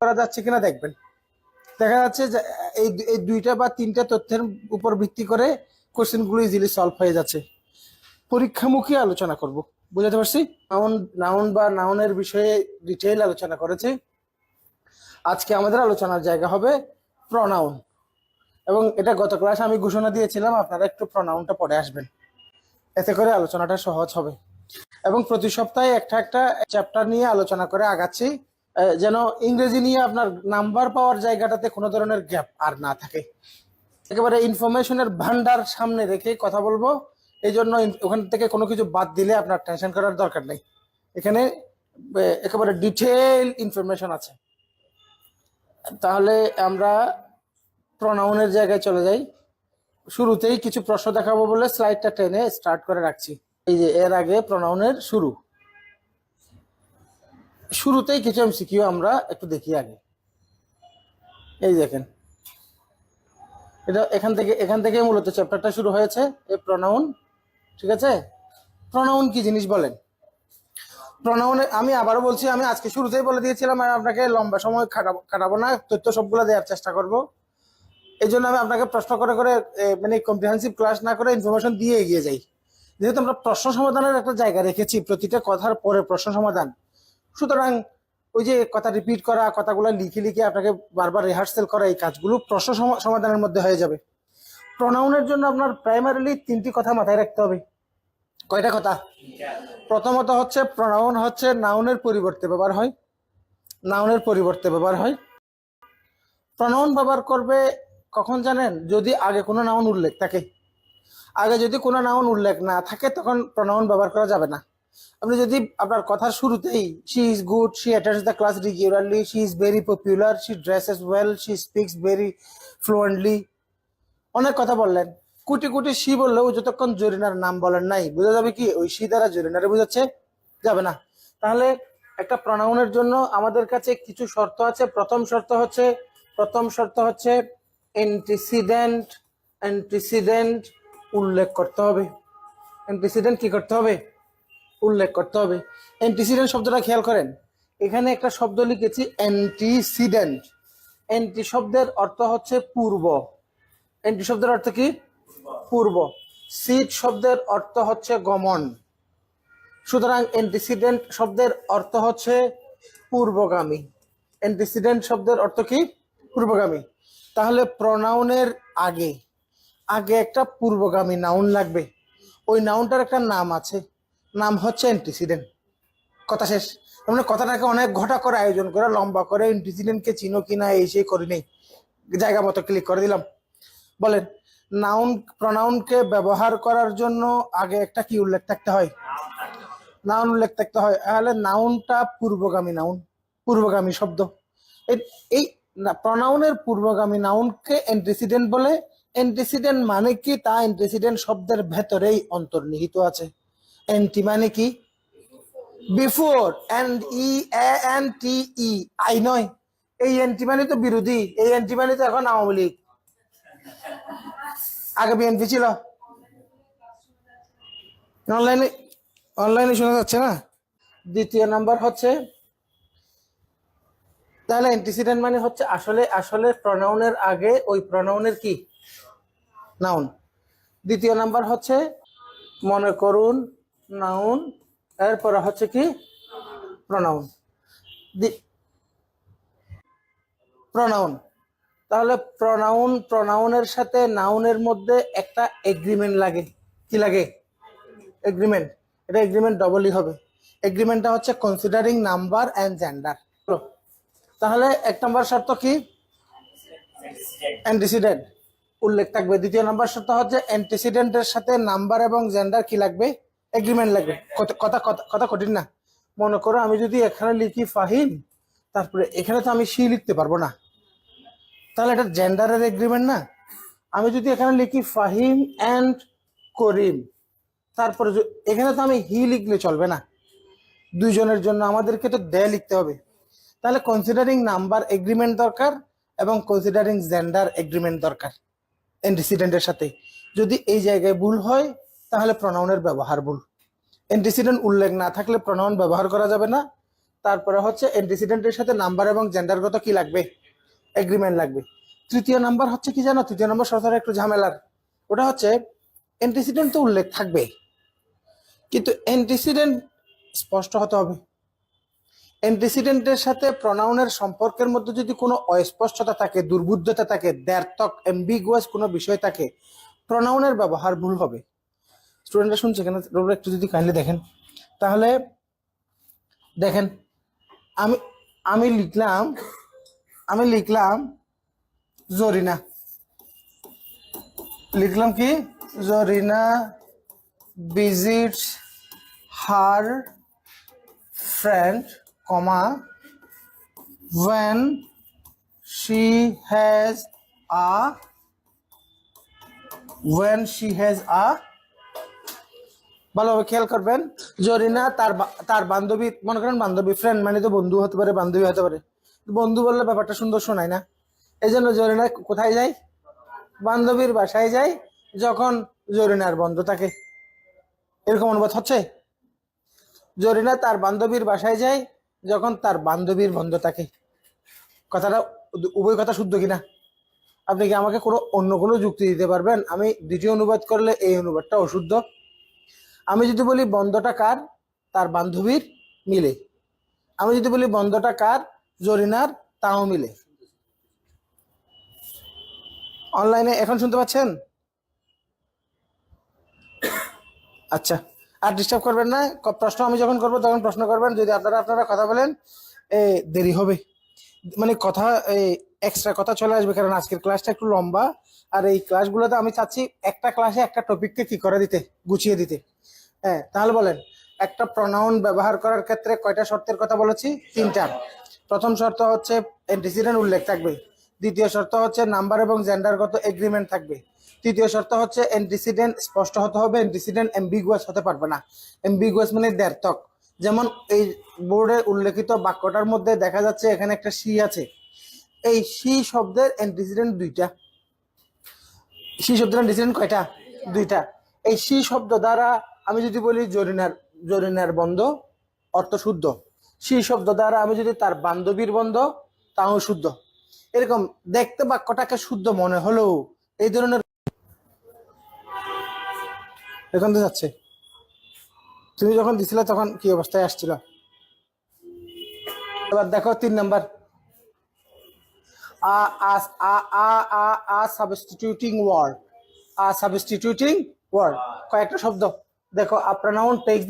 করা যাচ্ছে কিনা দেখবেন। দেখা যাচ্ছে যে এই এই দুইটা বা তিনটা তথ্যের উপর ভিত্তি করে কোশ্চেনগুলো ইজিলি সলভ হয়ে যাচ্ছে। পরীক্ষামুখী আলোচনা করব। বুঝাতে পারছি? নাউন নাউন বা নাউনের বিষয়ে ডিটেইল আলোচনা করেছে। আজকে আমাদের আলোচনার জায়গা হবে প্রনাউন এবং এটা গত ক্লাসে আমি ঘোষণা দিয়েছিলাম, আপনারা একটু প্রনাউনটা পড়ে আসবেন। এতে করে আলোচনাটা সহজ হবে। এবং প্রতি সপ্তাহে একটা একটা চ্যাপ্টার নিয়ে আলোচনা করে আগাচ্ছি। যেন ইংরেজি নিয়ে আপনার নাম্বার পাওয়ার জায়গাটাতে কোনো ধরনের গ্যাপ আর না থাকে। একেবারে ইনফরমেশনের ভান্ডার সামনে রেখে কথা বলব। এই জন্য ওখান থেকে কোনো কিছু বাদ দিলে আপনার টেনশন করার দরকার নেই। এখানে একেবারে ডিটেইল ইনফরমেশন আছে। তাহলে আমরা প্রনাউনের জায়গায় চলে যাই। শুরুতেই কিছু প্রশ্ন দেখাবো বলে স্লাইডটা টেনে স্টার্ট করে রাখছি। এই যে, এর আগে প্রনাউনের শুরু। শুরুতেই কিছু এমসিকিউ আমরা একটু দেখি আগে। এই দেখেন। এটা এখান থেকে এখান থেকে মূলত চ্যাপ্টারটা শুরু হয়েছে, এই প্রনাউন ঠিক আছে? প্রনাউন কি জিনিস বলেন? প্রনাউনে আমি আবারও বলছি, আমি আজকে শুরুতেই বলে দিয়েছিলাম, আমি আপনাকে লম্বা সময় খাটাবো খাটাবো না, তথ্য সবগুলো দেওয়ার চেষ্টা করব। এই জন্য আমি আপনাকে প্রশ্ন করে করে মানে কম্প্রিহেন্সিভ ক্লাস না করে ইনফরমেশন দিয়ে এগিয়ে যাই। যেহেতু আমরা প্রশ্ন সমাধানের একটা জায়গা রেখেছি, প্রতিটা কথার পরে প্রশ্ন সমাধান। সুতরাং ওই যে কথা রিপিট করা, কথাগুলো লিখে লিখে আপনাকে বারবার রিহার্সেল করা, এই কাজগুলো প্রশ্ন সমা- সমাধানের মধ্যে হয়ে যাবে। প্রনাউনের জন্য আপনার প্রাইমারিলি তিনটি কথা মাথায় রাখতে হবে। কয়টা কথা? প্রথমত হচ্ছে প্রনাউন হচ্ছে নাউনের পরিবর্তে ব্যবহার হয়। নাউনের পরিবর্তে ব্যবহার হয়। প্রনাউন ব্যবহার করবে, কখন জানেন? যদি আগে কোনো নাউন উল্লেখ থাকে। আগে যদি কোনো নাউন উল্লেখ না থাকে, তখন প্রনাউন ব্যবহার করা যাবে না। আপনি যদি আপনার কথার শুরুতেই she is good she attends the class regularly she is very popular she dresses well she speaks very fluently অনেক কথা বললেন। কোটি কোটি শি বললেও যতক্ষণ জরিনার নাম বলেন নাই, বোঝা যাবে কি ওই শি দ্বারা জরিনারে বোঝাচ্ছে? যাবে না। তাহলে একটা প্রনাউনের জন্য আমাদের কাছে কিছু শর্ত আছে। প্রথম শর্ত হচ্ছে, প্রথম শর্ত হচ্ছে অ্যান্টিসিডেন্ট অ্যান্টিসিডেন্ট উল্লেখ করতে হবে। অ্যান্টিসিডেন্ট কি করতে হবে? উল্লেখ করতে হবে। অ্যান্টিসিডেন্ট শব্দটা খেয়াল করেন। এখানে একটা শব্দ লিখেছি, অ্যান্টিসিডেন্ট। অ্যান্টি শব্দের অর্থ হচ্ছে পূর্ব। অ্যান্টি শব্দের অর্থ কি? পূর্ব। সিড শব্দের অর্থ হচ্ছে গমন। সুতরাং অ্যান্টিসিডেন্ট শব্দের অর্থ হচ্ছে পূর্বগামী। অ্যান্টিসিডেন্ট শব্দের অর্থ কি? পূর্বগামী। তাহলে প্রনাউনের আগে আগে একটা পূর্বগামী নাউন লাগবে। ওই নাউনটার একটা নাম আছে। নাম হচ্ছে অ্যান্টিসিডেন্ট কথা শেষ। আমরা কথাটাকে অনেক ঘটা করে আয়োজন করে, লম্বা করে অ্যান্টিসিডেন্টকে চিনো কিনা এই সেই করি নেই। জায়গা মতো ক্লিক করে দিলাম। বলেন নাউন প্রনাউনকে ব্যবহার করার জন্য আগে একটা কি উল্লেখ থাকতে হয়? নাউন উল্লেখ থাকতে হয়। তাহলে নাউনটা পূর্বগামী নাউন পূর্বগামী শব্দ। এই- প্রনাউনের পূর্বগামী নাউনকে অ্যান্টিসিডেন্ট বলে। অ্যান্টিসিডেন্ট মানে কি? তা অ্যান্টিসিডেন্ট শব্দের ভেতরেই অন্তর্নিহিত আছে। অ্যান্টি মানে কি? Before and E N T E I নয়। এই অ্যান্টি মানে তো বিরোধী। এই অ্যান্টি মানে তো এখন আওয়ামী লীগ। আগে বিএনপি ছিল। অনলাইনে অনলাইনে শোনা যাচ্ছে না? দ্বিতীয় নাম্বার হচ্ছে, তাহলে অ্যান্টিসিডেন্ট মানে হচ্ছে আসলে আসলে প্রনাউনের আগে ওই প্রনাউনের কি? নাউন দ্বিতীয় নাম্বার হচ্ছে, মনে করুন নাউন এরপরে হচ্ছে কি? প্রনাউন প্রনাউন তাহলে প্রনাউন প্রনাউনের সাথে নাউনের মধ্যে একটা এগ্রিমেন্ট লাগে। কি লাগে? এগ্রিমেন্ট এটা এগ্রিমেন্ট ডবলই হবে। এগ্রিমেন্টটা হচ্ছে কনসিডারিং নাম্বার অ্যান্ড জেন্ডার তাহলে এক নম্বর শর্ত কি? অ্যান্টিসিডেন্ট উল্লেখ থাকবে। দ্বিতীয় নম্বর শর্ত হচ্ছে অ্যান্টিসিডেন্টের সাথে নাম্বার এবং জেন্ডার কি লাগবে? এগ্রিমেন্ট লাগবে। কথা কথা কঠিন না। মনে করো আমি যদি এখানে লিখি ফাহিম, তারপরে এখানে তো আমি সি লিখতে পারব না। তাহলে এটা জেন্ডারের এগ্রিমেন্ট না। আমি যদি এখানে লিখি ফাহিম অ্যান্ড করিম, তারপরে এখানে তো আমি হি লিখলে চলবে না। দুইজনের জন্য আমাদেরকে তো দে লিখতে হবে। তাহলে কনসিডারিং নাম্বার এগ্রিমেন্ট দরকার এবং কনসিডারিং জেন্ডার এগ্রিমেন্ট দরকার। অ্যান্টিসিডেন্টের সাথে। যদি এই জায়গায় ভুল হয় তাহলে প্রনাউনের ব্যবহার ভুল। অ্যান্টিসিডেন্ট উল্লেখ না থাকলে প্রনাউন ব্যবহার করা যাবে না। তারপরে হচ্ছে অ্যান্টিসিডেন্টের সাথে নাম্বার এবং জেন্ডারগত কি লাগবে? এগ্রিমেন্ট লাগবে। তৃতীয় নাম্বার হচ্ছে কি জানো? তৃতীয় নম্বর সরকার একটু ঝামেলার। ওটা হচ্ছে অ্যান্টিসিডেন্ট তো উল্লেখ থাকবে। কিন্তু অ্যান্টিসিডেন্ট স্পষ্ট হতে হবে। অ্যান্টিসিডেন্টের সাথে প্রনাউনের সম্পর্কের মধ্যে যদি কোনো অস্পষ্টতা থাকে, দুর্বুদ্ধতা থাকে দ্ব্যর্থক এম্বিগুয়াস কোনো বিষয় থাকে প্রনাউনের ব্যবহার ভুল হবে। স্টুডেন্টরা শুনছে কেন? রোল একটু যদি কাইন্ডলি দেখেন। তাহলে দেখেন আমি আমি লিখলাম আমি লিখলাম জরিনা। লিখলাম কি? Zarina visits her friend, comma, when she has a when she has a ভালোভাবে খেয়াল করবেন। জরিনা তার তার বান্ধবী, মনে করেন বান্ধবী ফ্রেন্ড মানে তো বন্ধু হতে পারে, বান্ধবী হতে পারে। বন্ধু বললে ব্যাপারটা সুন্দর শোনায় না। এই জন্য জরিনা কোথায় যায়? বান্ধবীর বাসায় যায়, যখন জরিনার বন্ধ থাকে। এরকম অনুবাদ হচ্ছে? জরিনা তার বান্ধবীর বাসায় যায়, যখন তার বান্ধবীর বন্ধ থাকে। কথাটা উভয় কথা শুদ্ধ কিনা? আপনি কি আমাকে কোনো অন্য কোনো যুক্তি দিতে পারবেন? আমি দ্বিতীয় অনুবাদ করলে এই অনুবাদটা অশুদ্ধ। আমি যদি বলি বন্ধটা কার? তার বান্ধবীর মিলে। আমি যদি বলি বন্ধটা কার? জরিনার তাও মিলে। অনলাইনে এখন শুনতে পাচ্ছেন? আচ্ছা আর ডিস্টার্ব করবেন না। প্রশ্ন আমি যখন করব তখন প্রশ্ন করবেন। যদি আপনারা আপনারা কথা বলেন এ, দেরি হবে। মানে কথা এক্সট্রা কথা চলে আসবে কারণ আজকের ক্লাসটা একটু লম্বা। আর এই ক্লাসগুলোতে আমি চাচ্ছি একটা ক্লাসে একটা টপিককে কি করে দিতে গুছিয়ে দিতে। হ্যাঁ তাহলে বলেন, একটা প্রনাউন ব্যবহার করার ক্ষেত্রে কয়টা শর্তের কথা বলেছি? তিনটা। প্রথম শর্ত হচ্ছে অ্যান্টিসিডেন্ট উল্লেখ থাকবে। দ্বিতীয় শর্ত হচ্ছে নাম্বার এবং জেন্ডারগত এগ্রিমেন্ট থাকবে। তৃতীয় শর্ত হচ্ছে অ্যান্টিসিডেন্ট স্পষ্ট হতে হবে অ্যান্টিসিডেন্ট এমবিগুয়াস হতে পারবে না। এমবিগুয়াস মানে দ্ব্যর্থক যেমন এই বোর্ডে উল্লেখিত বাক্যটার মধ্যে দেখা যাচ্ছে এখানে একটা সি আছে। এই সি শব্দের অ্যান্টিসিডেন্ট দুইটা। সি শব্দের অ্যান্টিসিডেন্ট কয়টা? দুইটা। এই সি শব্দ দ্বারা আমি যদি বলি জরিনার জরিনার বন্ধ, অর্থ শুদ্ধ। সি শব্দ দ্বারা আমি যদি তার বান্ধবীর বন্ধ তাও শুদ্ধ। এরকম দেখতে বাক্যটাকে শুদ্ধ মনে হলেও এই ধরনের এখন তো যাচ্ছে। তুমি যখন দিছিলে তখন কি অবস্থায় আসছিল? এবার দেখো তিন number. Uh uh uh uh substituting word uh substituting word কয়েকটা শব্দ। দেখো আ প্রনাউন টেক্স দ্য